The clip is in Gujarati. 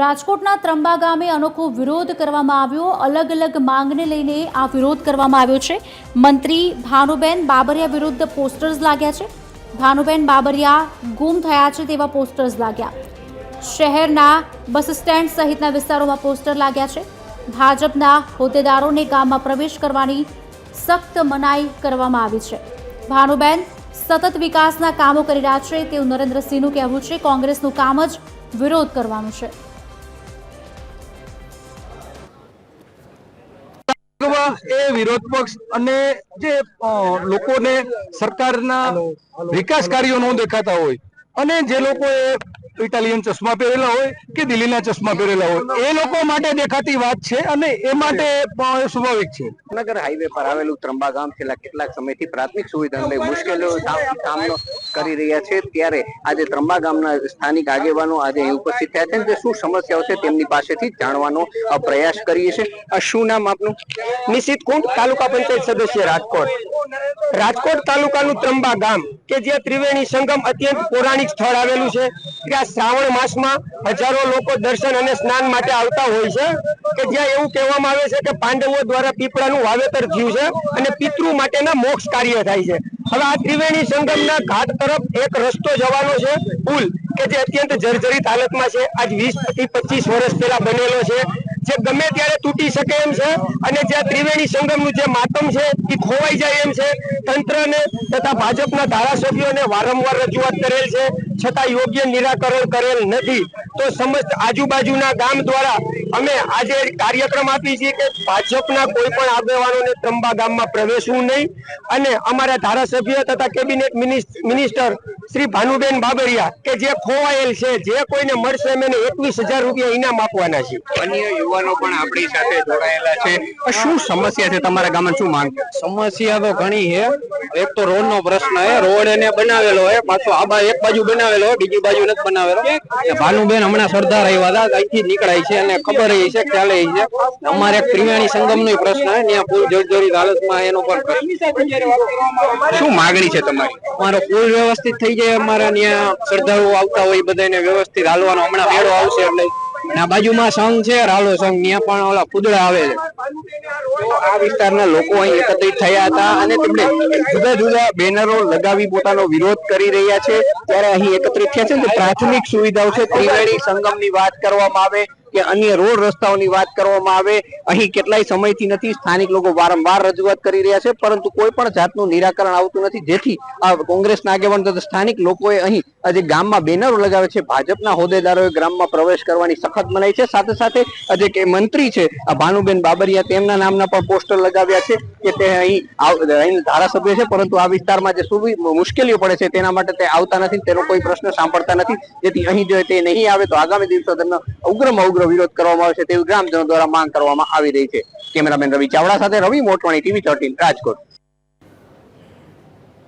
રાજકોટના ત્રંબા ગામે અનોખો વિરોધ કરવામાં આવ્યો. અલગ અલગ માંગને લઈને આ વિરોધ કરવામાં આવ્યો છે. મંત્રી ભાનુબેન બાબરિયા વિરુદ્ધ પોસ્ટર્સ લાગ્યા છે. ભાનુબેન બાબરિયા ગુમ થયા છે તેવા પોસ્ટર્સ લાગ્યા. શહેરના બસ સ્ટેન્ડ સહિતના વિસ્તારોમાં પોસ્ટર લાગ્યા છે. ભાજપના હોદ્દેદારોને ગામમાં પ્રવેશ કરવાની સખ્ત મનાઈ કરવામાં આવી છે. ભાનુબેન સતત વિકાસના કામો કરી રહ્યા છે. તેવું નરેન્દ્રસિંહનું કહેવું છે. કોંગ્રેસનું કામ જ વિરોધ કરવાનું છે. એ વિરોધ પક્ષ અને જે લોકોને સરકારના વિકાસ કાર્યો ન દેખાતા હોય. અને જે લોકોએ ઇટાલિયન ચશ્મા પહેરેલા હોય કે દિલ્હીના ચશ્મા પહેરેલા હોય? એ લોકો માટે દેખાતી વાત છે અને એ માટે સ્વાભાવિક છે. નગર હાઈવે પર આવેલું ત્રંબા ગામ છેલ્લા કેટલાક સમયથી પ્રાથમિક સુવિધાને લઈ મુશ્કેલીઓ સામનો કરી રહ્યા છે. ત્યારે આજે ત્રંબા ગામના સ્થાનિક આગેવાનો આજે અહીં ઉપસ્થિત થયા છે તે શું સમસ્યાઓ છે તેમની પાસેથી જાણવાનો પ્રયાસ કરીએ છીએ. આ શું નામ આપનું? નિશિત કુંડ તાલુકા પંચાયત સદસ્ય રાજકોટ. રાજકોટ તાલુકાનું ત્રંબા ગામ કે જ્યાં ત્રિવેણી સંગમ અત્યંત પૌરાણિક સ્થળ આવેલું છે. ત્યાં શ્રાવણ માસમાં હજારો લોકો દર્શન અને સ્નાન માટે આવતા હોય છે, કે જ્યાં એવું કહેવામાં આવે છે કે પાંડવો દ્વારા પીપળાનું વાવેતર થયું છે અને પિતૃ માટેના મોક્ષ કાર્ય થાય છે. હવે આ ત્રિવેણી સંગમના ઘાટ તરફ એક રસ્તો જવાનો છે, પુલ, કે જે અત્યંત જર્જરિત હાલતમાં છે. આજ વીસથી પચીસ વર્ષ પહેલા બનેલો છે. જે ગમે ત્યારે તૂટી શકે એમ છે. અને જે ત્રિવેણી સંગમનું જે માતમ છે, એ ખોવાઈ જાય એમ છે. તંત્રને તથા ભાજપના ધારાસભ્યોને વારંવાર રજૂઆત કરેલ છે. છતાં યોગ્ય નિરાકરણ કરેલ નથી. તો સમસ્ત આજુબાજુના ગામ દ્વારા અમે આજે કાર્યક્રમ આપી છીએ કે ભાજપના કોઈ પણ આગેવાનોને ત્રંબા ગામમાં પ્રવેશવું નહીં. અને અમારા ધારાસભ્ય તથા cabinet minis- minister Shri Bhanuben Babariya કે જે ખોવાયેલ છે જે કોઈને મળશે એમને એકવીસ હજાર રૂપિયા ઇનામ આપવાના છે. અન્ય યુવાનો પણ આપણી સાથે જોડાયેલા છે. શું સમસ્યા છે તમારા ગામમાં? શું માંગ? સમસ્યા તો ઘણી છે. એક તો રોડ નો પ્રશ્ન હે, રોડ એને બનાવેલો હે, પાછો આ એક બાજુ બનાવેલો હે, બીજી બાજુ નથી બનાવેલો. ભાનુબેન હમણાં સરદાર આવ્યા હતા, અહીંથી નીકળાય છે અને ખબર એ છે, ખ્યાલ છે. અમારે ત્રિવેણી સંગમ નો પ્રશ્ન હે, ત્યાં પુલ જર્જરિત હાલતમાં એનો પણ પ્રશ્ન શું માગણી છે તમારી? અમારો પુલ વ્યવસ્થિત થઈ જાય અમારે ત્યાં શ્રદ્ધાળુઓ આવતા હોય બધાને વ્યવસ્થિત હાલવાનો હમણાં મેળો આવશે એટલે. અને બાજુમાં સંઘ છે, રાલો સંઘ, ત્યાં પણ ઓલા ફૂદડા આવે છે. આ વિસ્તારના લોકો અહીં એકત્રિત થયા હતા અને તેમણે જુદા જુદા બેનરો લગાવી પોતાનો વિરોધ કરી રહ્યા છે. ત્યારે અહીં એકત્રિત થયા છે પ્રાથમિક સુવિધાઓ છે. ત્રિવેણી સંગમની વાત કરવામાં આવે કે અન્ય રોડ રસ્તાઓની વાત કરવામાં આવે. અહીં કેટલાય સમયથી નથી. સ્થાનિક લોકો વારંવાર રજૂઆત કરી રહ્યા છે. પરંતુ કોઈ પણ જાતનું નિરાકરણ આવતું નથી. જેથી આ કોંગ્રેસના આગેવાન તથા સ્થાનિક લોકોએ અહીં જે ગામમાં બેનરો લગાવે છે, ભાજપના હોદ્દેદારોએ ગ્રામમાં પ્રવેશ કરવાની સખત મનાઈ છે. સાથે સાથે જે મંત્રી છે, આ ભાનુબેન બાબરિયા તેમના નામના પણ પોસ્ટર લગાવ્યા છે કે તે અહીં ધારાસભ્ય છે, પરંતુ આ વિસ્તારમાં જે મુશ્કેલીઓ પડે છે તેના માટે તે આવતા નથી, તેનો કોઈ પ્રશ્ન સાંભળતા નથી. જેથી અહીં જો તે નહીં આવે તો આગામી દિવસો તેમનો ઉગ્રમાં ઉગ્ર વિરોધ કરવામાં આવશે તેવી ગ્રામજનો દ્વારા માંગ કરવામાં આવી રહી છે. કેમેરામેન રવિ ચાવડા સાથે રવિ મોટવાણી ટીવી થર્ટીન રાજકોટ.